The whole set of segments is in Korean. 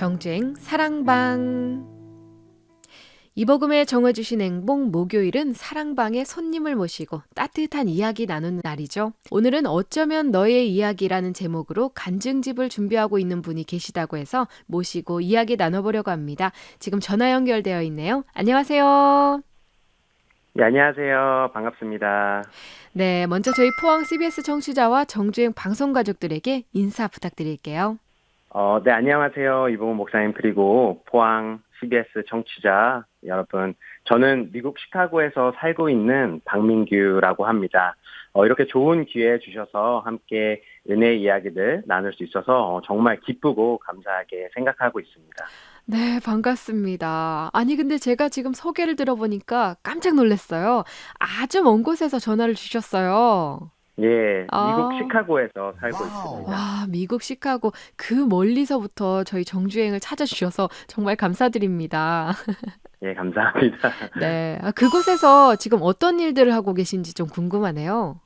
정주행 사랑방 이복음에 정해주신 행복 목요일은 사랑방에 손님을 모시고 따뜻한 이야기 나누는 날이죠. 오늘은 어쩌면 너의 이야기라는 제목으로 간증집을 준비하고 있는 분이 계시다고 해서 모시고 이야기 나눠보려고 합니다. 지금 전화 연결되어 있네요. 안녕하세요. 네, 안녕하세요. 반갑습니다. 네, 먼저 저희 포항 CBS 청취자와 정주행 방송 가족들에게 인사 부탁드릴게요. 어, 네, 안녕하세요. 이봉호 목사님 그리고 포항 CBS 청취자 여러분. 저는 미국 시카고에서 살고 있는 박민규라고 합니다. 어, 이렇게 좋은 기회 주셔서 함께 은혜 이야기들 나눌 수 있어서 어, 정말 기쁘고 감사하게 생각하고 있습니다. 네, 반갑습니다. 아니, 근데 제가 지금 소개를 들어보니까 깜짝 놀랐어요. 아주 먼 곳에서 전화를 주셨어요. 예, 아. 미국 시카고에서 살고 와우. 있습니다. 와, 미국 시카고 그 멀리서부터 저희 정주행을 찾아주셔서 정말 감사드립니다. 예, 감사합니다. 네, 아, 그곳에서 지금 어떤 일들을 하고 계신지 좀 궁금하네요.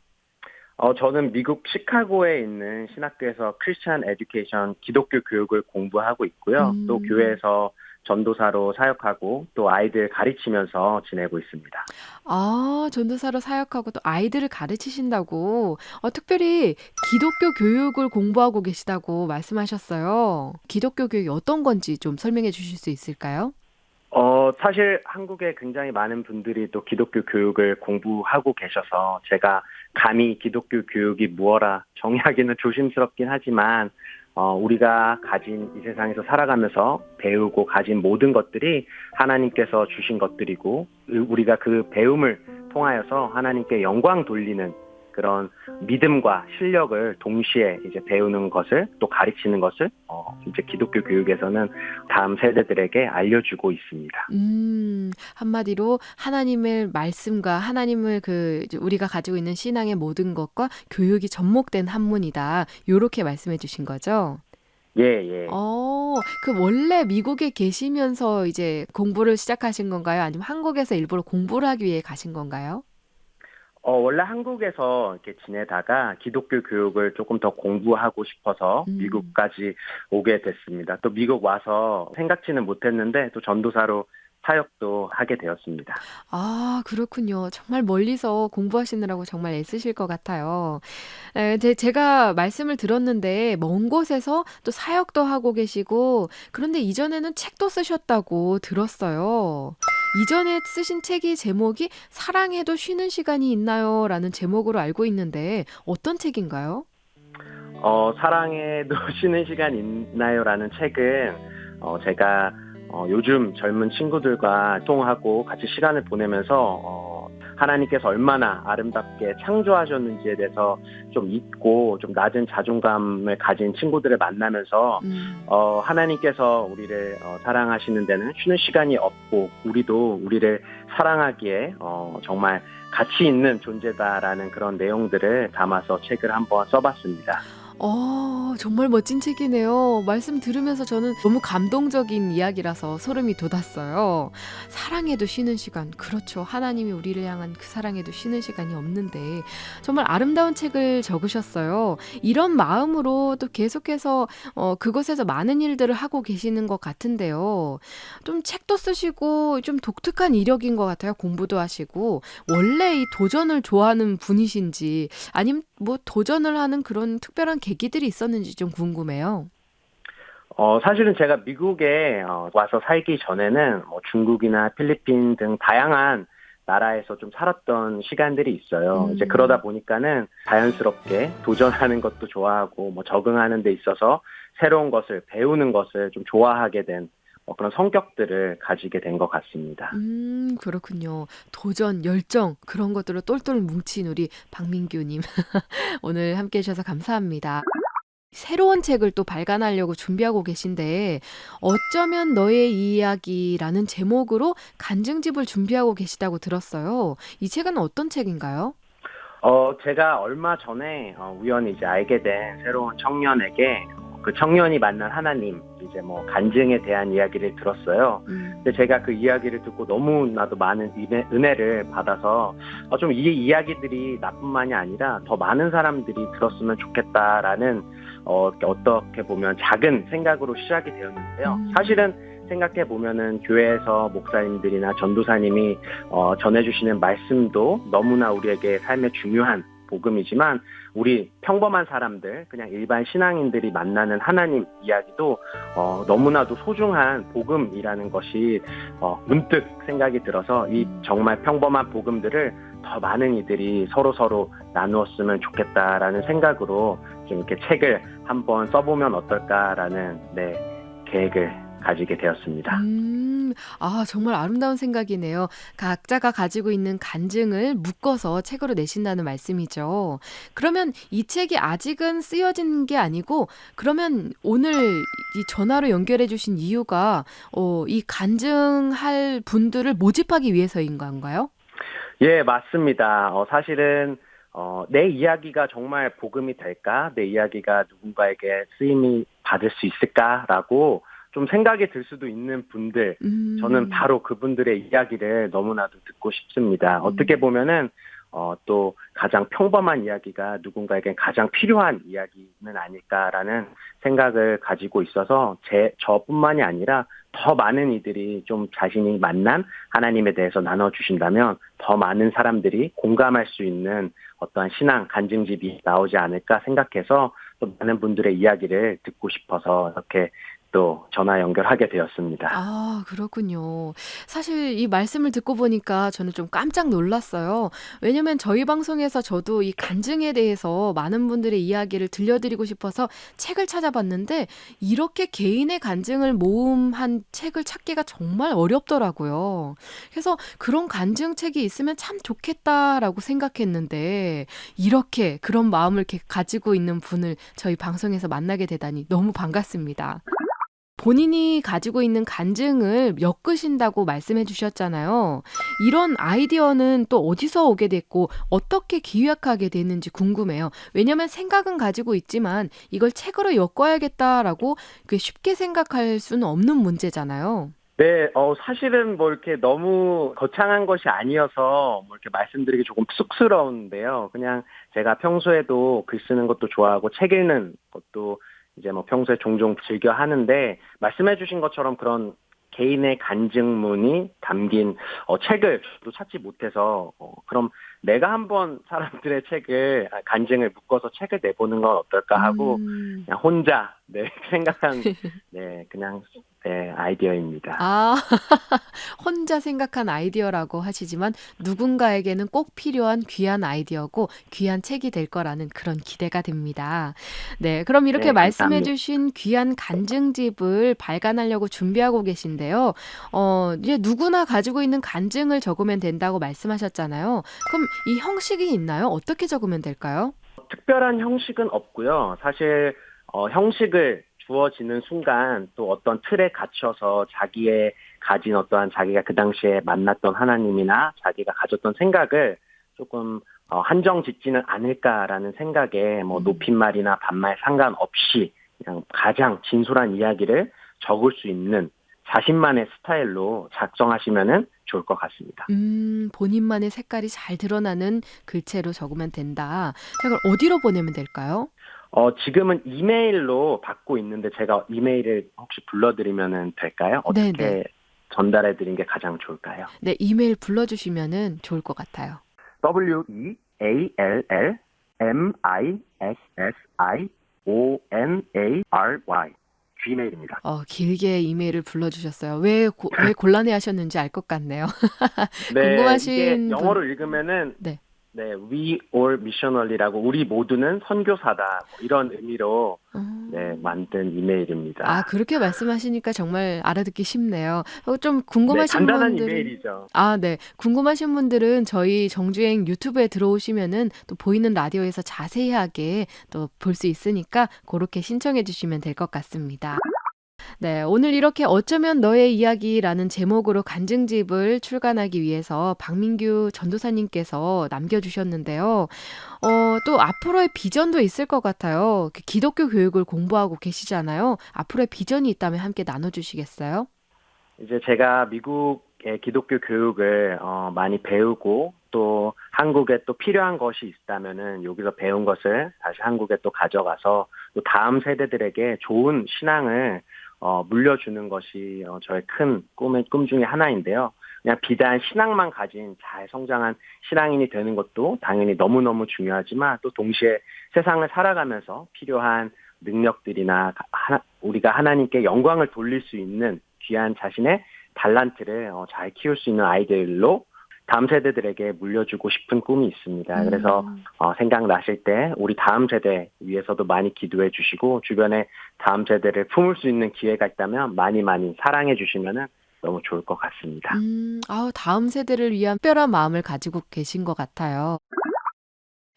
어, 저는 미국 시카고에 있는 신학교에서 크리스천 에듀케이션 기독교 교육을 공부하고 있고요. 음. 또 교회에서 전도사로 사역하고 또 아이들 가르치면서 지내고 있습니다. 아, 전도사로 사역하고 또 아이들을 가르치신다고, 어, 특별히 기독교 교육을 공부하고 계시다고 말씀하셨어요. 기독교 교육이 어떤 건지 좀 설명해 주실 수 있을까요? 어, 사실 한국에 굉장히 많은 분들이 또 기독교 교육을 공부하고 계셔서 제가 감히 기독교 교육이 무엇라 정의하기는 조심스럽긴 하지만 어, 우리가 가진 이 세상에서 살아가면서 배우고 가진 모든 것들이 하나님께서 주신 것들이고 우리가 그 배움을 통하여서 하나님께 영광 돌리는 그런 믿음과 실력을 동시에 이제 배우는 것을 또 가르치는 것을 어, 이제 기독교 교육에서는 다음 세대들에게 알려주고 있습니다. 음, 한마디로 하나님의 말씀과 하나님을 그 우리가 가지고 있는 신앙의 모든 것과 교육이 접목된 한문이다. 요렇게 말씀해 주신 거죠? 예, 예. 어, 그 원래 미국에 계시면서 이제 공부를 시작하신 건가요? 아니면 한국에서 일부러 공부를 하기 위해 가신 건가요? 어, 원래 한국에서 이렇게 지내다가 기독교 교육을 조금 더 공부하고 싶어서 음. 미국까지 오게 됐습니다. 또 미국 와서 생각지는 못했는데 또 전도사로 사역도 하게 되었습니다. 아, 그렇군요. 정말 멀리서 공부하시느라고 정말 애쓰실 것 같아요. 에, 제, 제가 말씀을 들었는데, 먼 곳에서 또 사역도 하고 계시고, 그런데 이전에는 책도 쓰셨다고 들었어요. 이전에 쓰신 책이 제목이 사랑해도 쉬는 시간이 있나요? 라는 제목으로 알고 있는데, 어떤 책인가요? 어, 사랑에도 쉬는 시간 있나요?라는 책은 어, 제가 어, 요즘 젊은 친구들과 통하고 같이 시간을 보내면서 어, 하나님께서 얼마나 아름답게 창조하셨는지에 대해서 좀 잊고 좀 낮은 자존감을 가진 친구들을 만나면서 음, 어, 하나님께서 우리를 어, 사랑하시는 데는 쉬는 시간이 없고 우리도 우리를 사랑하기에 어, 정말 가치 있는 존재다라는 그런 내용들을 담아서 책을 한번 써봤습니다. 어, 정말 멋진 책이네요. 말씀 들으면서 저는 너무 감동적인 이야기라서 소름이 돋았어요. 사랑에도 쉬는 시간. 그렇죠. 하나님이 우리를 향한 그 사랑에도 쉬는 시간이 없는데 정말 아름다운 책을 적으셨어요. 이런 마음으로 또 계속해서 어, 그곳에서 많은 일들을 하고 계시는 것 같은데요. 좀 책도 쓰시고 좀 독특한 이력인 것 같아요. 공부도 하시고 원래 이 도전을 좋아하는 분이신지 아니면 뭐 도전을 하는 그런 특별한 계기들이 있었는지 좀 궁금해요. 어, 사실은 제가 미국에 어, 와서 살기 전에는 뭐 중국이나 필리핀 등 다양한 나라에서 좀 살았던 시간들이 있어요. 음. 이제 그러다 보니까는 자연스럽게 도전하는 것도 좋아하고 뭐 적응하는 데 있어서 새로운 것을 배우는 것을 좀 좋아하게 된 어, 그런 성격들을 가지게 된 것 같습니다. 음, 그렇군요. 도전, 열정, 그런 것들을 똘똘 뭉친 우리 박민규님. 오늘 함께 해 주셔서 감사합니다. 새로운 책을 또 발간하려고 준비하고 계신데, 어쩌면 너의 이야기라는 제목으로 간증집을 준비하고 계시다고 들었어요. 이 책은 어떤 책인가요? 어, 제가 얼마 전에 어, 우연히 이제 알게 된 새로운 청년에게 어, 그 청년이 만난 하나님 이제 뭐 간증에 대한 이야기를 들었어요. 음. 근데 제가 그 이야기를 듣고 너무나도 많은 은혜, 은혜 를 받아서 어, 좀 이 이야기들이 나뿐만이 아니라 더 많은 사람들이 들었으면 좋겠다라는 어, 어떻게 보면 작은 생각으로 시작이 되었는데요. 음. 사실은 생각해 보면은 교회에서 목사님들이나 전도사님이 어, 전해주시는 말씀도 너무나 우리에게 삶에 중요한 복음이지만 우리 평범한 사람들 그냥 일반 신앙인들이 만나는 하나님 이야기도 어, 너무나도 소중한 복음이라는 것이 어, 문득 생각이 들어서 이 음. 정말 평범한 복음들을 더 많은 이들이 서로 서로 나누었으면 좋겠다라는 생각으로 좀 이렇게 책을 한번 써보면 어떨까라는 네 계획을 가지게 되었습니다. 음, 아, 정말 아름다운 생각이네요. 각자가 가지고 있는 간증을 묶어서 책으로 내신다는 말씀이죠. 그러면 이 책이 아직은 쓰여진 게 아니고, 그러면 오늘 이 전화로 연결해 주신 이유가, 어, 이 간증할 분들을 모집하기 위해서인 건가요? 예, 맞습니다. 어, 사실은 어, 내 이야기가 정말 복음이 될까? 내 이야기가 누군가에게 쓰임이 받을 수 있을까라고 좀 생각이 들 수도 있는 분들, 음. 저는 바로 그분들의 이야기를 너무나도 듣고 싶습니다. 음. 어떻게 보면은 어, 또 가장 평범한 이야기가 누군가에겐 가장 필요한 이야기는 아닐까라는 생각을 가지고 있어서 제 저뿐만이 아니라 더 많은 이들이 좀 자신이 만난 하나님에 대해서 나눠주신다면 더 많은 사람들이 공감할 수 있는 어떠한 신앙 간증집이 나오지 않을까 생각해서 또 많은 분들의 이야기를 듣고 싶어서 이렇게 또 전화 연결하게 되었습니다. 아, 그렇군요. 사실 이 말씀을 듣고 보니까 저는 좀 깜짝 놀랐어요. 왜냐면 저희 방송에서 저도 이 간증에 대해서 많은 분들의 이야기를 들려드리고 싶어서 책을 찾아봤는데 이렇게 개인의 간증을 모음한 책을 찾기가 정말 어렵더라고요. 그래서 그런 간증책이 있으면 참 좋겠다라고 생각했는데 이렇게 그런 마음을 가지고 있는 분을 저희 방송에서 만나게 되다니 너무 반갑습니다. 본인이 가지고 있는 간증을 엮으신다고 말씀해 주셨잖아요. 이런 아이디어는 또 어디서 오게 됐고 어떻게 기획하게 됐는지 궁금해요. 왜냐면 생각은 가지고 있지만 이걸 책으로 엮어야겠다라고 쉽게 생각할 수는 없는 문제잖아요. 네, 어, 사실은 뭐 이렇게 너무 거창한 것이 아니어서 뭐 이렇게 말씀드리기 조금 쑥스러운데요. 그냥 제가 평소에도 글 쓰는 것도 좋아하고 책 읽는 것도 이제 뭐 평소에 종종 즐겨 하는데 말씀해 주신 것처럼 그런 개인의 간증문이 담긴 어, 책을 저도 찾지 못해서 어, 그럼 내가 한번 사람들의 책을 아, 간증을 묶어서 책을 내보는 건 어떨까 하고 음. 그냥 혼자 네 생각한 네 그냥 네 아이디어입니다. 아, 혼자 생각한 아이디어라고 하시지만 누군가에게는 꼭 필요한 귀한 아이디어고 귀한 책이 될 거라는 그런 기대가 됩니다. 네, 그럼 이렇게 네, 말씀해 감사합니다. 주신 귀한 간증집을 발간하려고 준비하고 계신데요. 어, 이제 누구나 가지고 있는 간증을 적으면 된다고 말씀하셨잖아요. 그럼 이 형식이 있나요? 어떻게 적으면 될까요? 특별한 형식은 없고요. 사실 어, 형식을 주어지는 순간 또 어떤 틀에 갇혀서 자기의 가진 어떠한 자기가 그 당시에 만났던 하나님이나 자기가 가졌던 생각을 조금 어, 한정 짓지는 않을까라는 생각에 뭐 음. 높임말이나 반말 상관없이 그냥 가장 진솔한 이야기를 적을 수 있는 자신만의 스타일로 작성하시면은 좋을 것 같습니다. 음, 본인만의 색깔이 잘 드러나는 글체로 적으면 된다. 자, 그럼 어디로 보내면 될까요? 어, 지금은 이메일로 받고 있는데 제가 이메일을 혹시 불러드리면 될까요? 어떻게 네네. 전달해 드린 게 가장 좋을까요? 네, 이메일 불러주시면은 좋을 것 같아요. W Gmail입니다. 어, 길게 이메일을 불러주셨어요. 왜, 고, 왜 곤란해 하셨는지 알 것 같네요. 궁금하신 이게 분- 영어로 읽으면은 네. 네, we all missionally라고 우리 모두는 선교사다 뭐 이런 의미로 어. 네 만든 이메일입니다. 아, 그렇게 말씀하시니까 정말 알아듣기 쉽네요. 어, 좀 네, 궁금하신 간단한 분들은 이메일이죠. 아, 네. 궁금하신 분들은 저희 정주행 유튜브에 들어오시면은 또 보이는 라디오에서 자세하게 또 볼 수 있으니까 그렇게 신청해 주시면 될 것 같습니다. 네, 오늘 이렇게 어쩌면 너의 이야기라는 제목으로 간증집을 출간하기 위해서 박민규 전도사님께서 남겨주셨는데요. 어, 또 앞으로의 비전도 있을 것 같아요. 그 기독교 교육을 공부하고 계시잖아요. 앞으로의 비전이 있다면 함께 나눠주시겠어요? 이제 제가 미국의 기독교 교육을 어, 많이 배우고 또 한국에 또 필요한 것이 있다면은 여기서 배운 것을 다시 한국에 또 가져가서 또 다음 세대들에게 좋은 신앙을 어, 물려주는 것이 어, 저의 큰 꿈의 꿈 중에 하나인데요. 그냥 비단 신앙만 가진 잘 성장한 신앙인이 되는 것도 당연히 너무너무 중요하지만 또 동시에 세상을 살아가면서 필요한 능력들이나 하- 우리가 하나님께 영광을 돌릴 수 있는 귀한 자신의 달란트를 어, 잘 키울 수 있는 아이들로 다음 세대들에게 물려주고 싶은 꿈이 있습니다. 그래서 음. 어, 생각나실 때 우리 다음 세대 위해서도 많이 기도해 주시고 주변에 다음 세대를 품을 수 있는 기회가 있다면 많이 많이 사랑해 주시면은 너무 좋을 것 같습니다. 음, 아우, 다음 세대를 위한 특별한 마음을 가지고 계신 것 같아요.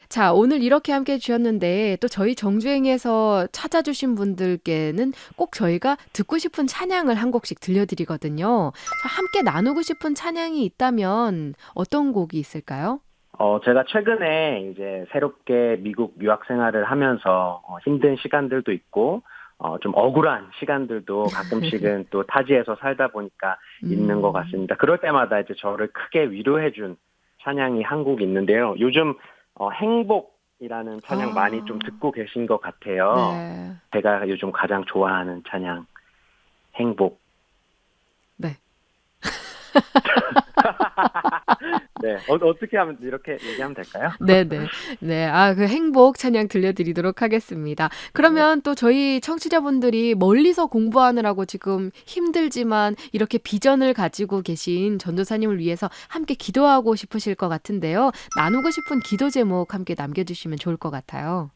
자, 오늘 이렇게 함께 해주셨는데, 또 저희 정주행에서 찾아주신 분들께는 꼭 저희가 듣고 싶은 찬양을 한 곡씩 들려드리거든요. 자, 함께 나누고 싶은 찬양이 있다면 어떤 곡이 있을까요? 어, 제가 최근에 이제 새롭게 미국 유학 생활을 하면서 어, 힘든 시간들도 있고 어, 좀 억울한 시간들도 가끔씩은 또 타지에서 살다 보니까 있는 음. 것 같습니다. 그럴 때마다 이제 저를 크게 위로해준 찬양이 한 곡 있는데요. 요즘 어, 행복이라는 찬양 아. 많이 좀 듣고 계신 것 같아요. 네. 제가 요즘 가장 좋아하는 찬양 행복. 네. 네, 어, 어떻게 하면 이렇게 얘기하면 될까요? 네네. 네. 아, 그 행복 찬양 들려드리도록 하겠습니다. 그러면 또 저희 청취자분들이 멀리서 공부하느라고 지금 힘들지만 이렇게 비전을 가지고 계신 전도사님을 위해서 함께 기도하고 싶으실 것 같은데요. 나누고 싶은 기도 제목 함께 남겨주시면 좋을 것 같아요.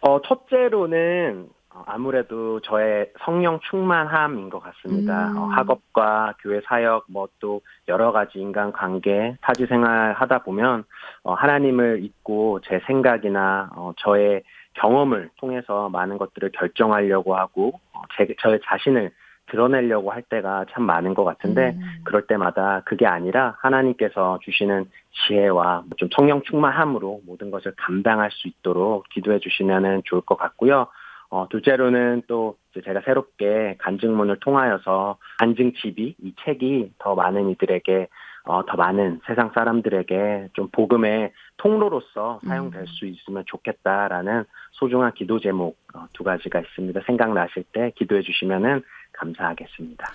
어, 첫째로는 어, 아무래도 저의 성령 충만함인 것 같습니다. 음. 어, 학업과 교회 사역, 뭐 또 여러 가지 인간 관계, 타지 생활 하다 보면 어, 하나님을 잊고 제 생각이나 어, 저의 경험을 통해서 많은 것들을 결정하려고 하고 어, 제, 저의 자신을 드러내려고 할 때가 참 많은 것 같은데 음. 그럴 때마다 그게 아니라 하나님께서 주시는 지혜와 좀 성령 충만함으로 모든 것을 감당할 수 있도록 기도해 주시면 좋을 것 같고요. 어, 둘째로는 또 제가 새롭게 간증문을 통하여서 간증집이 이 책이 더 많은 이들에게 어, 더 많은 세상 사람들에게 좀 복음의 통로로서 사용될 음. 수 있으면 좋겠다라는 소중한 기도 제목 어, 두 가지가 있습니다. 생각나실 때 기도해 주시면은 감사하겠습니다.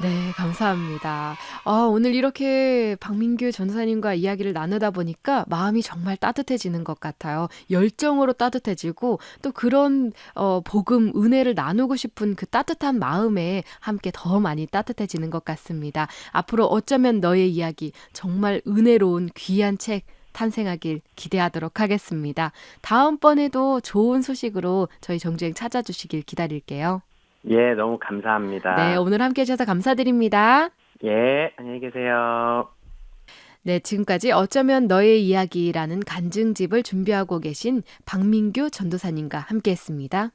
네, 감사합니다. 아, 오늘 이렇게 박민규 전사님과 이야기를 나누다 보니까 마음이 정말 따뜻해지는 것 같아요. 열정으로 따뜻해지고 또 그런 어, 복음, 은혜를 나누고 싶은 그 따뜻한 마음에 함께 더 많이 따뜻해지는 것 같습니다. 앞으로 어쩌면 너의 이야기 정말 은혜로운 귀한 책 탄생하길 기대하도록 하겠습니다. 다음번에도 좋은 소식으로 저희 정주행 찾아주시길 기다릴게요. 예, 너무 감사합니다. 네, 오늘 함께 해주셔서 감사드립니다. 예, 안녕히 계세요. 네, 지금까지 어쩌면 너의 이야기라는 간증집을 준비하고 계신 박민규 전도사님과 함께 했습니다.